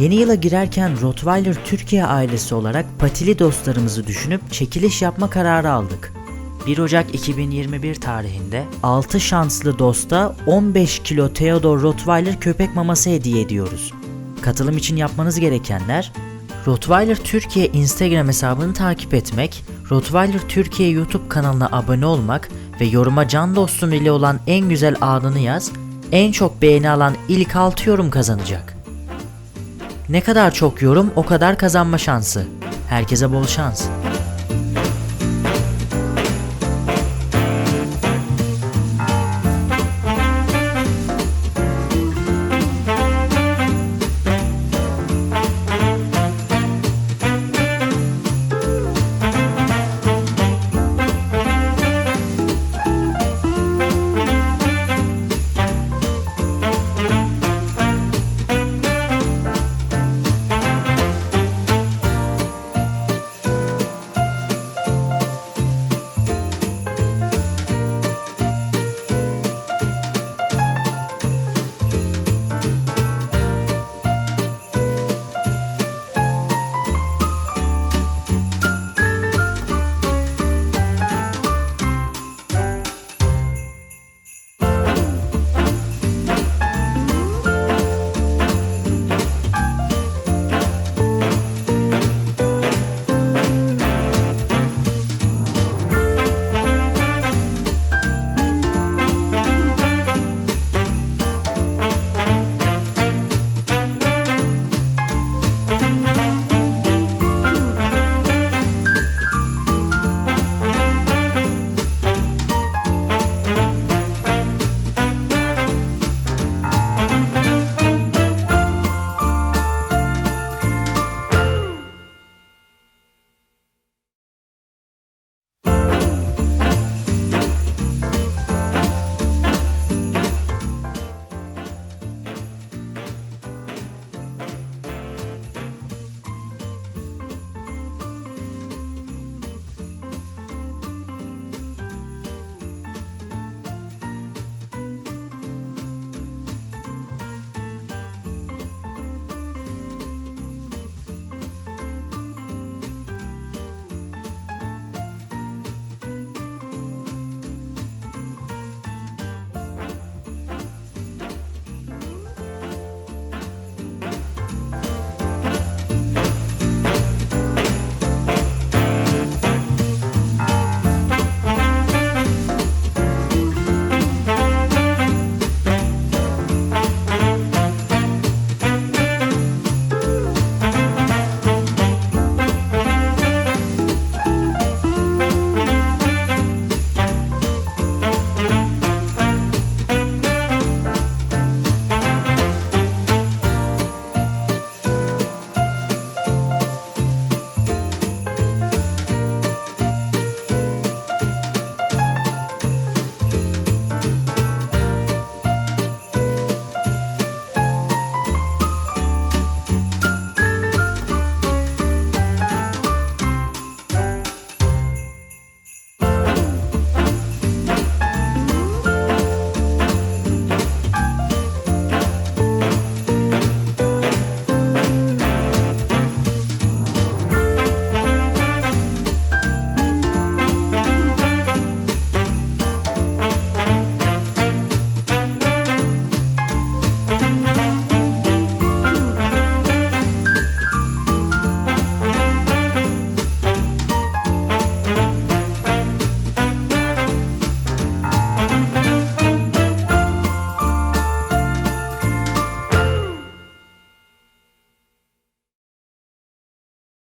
Yeni yıla girerken Rottweiler Türkiye ailesi olarak patili dostlarımızı düşünüp çekiliş yapma kararı aldık. 1 Ocak 2021 tarihinde 6 şanslı dosta 15 kilo Theodor Rottweiler köpek maması hediye ediyoruz. Katılım için yapmanız gerekenler Rottweiler Türkiye Instagram hesabını takip etmek, Rottweiler Türkiye YouTube kanalına abone olmak ve yoruma can dostum ile olan en güzel anını yaz, en çok beğeni alan ilk 6 yorum kazanacak. Ne kadar çok yorum o kadar kazanma şansı. Herkese bol şans.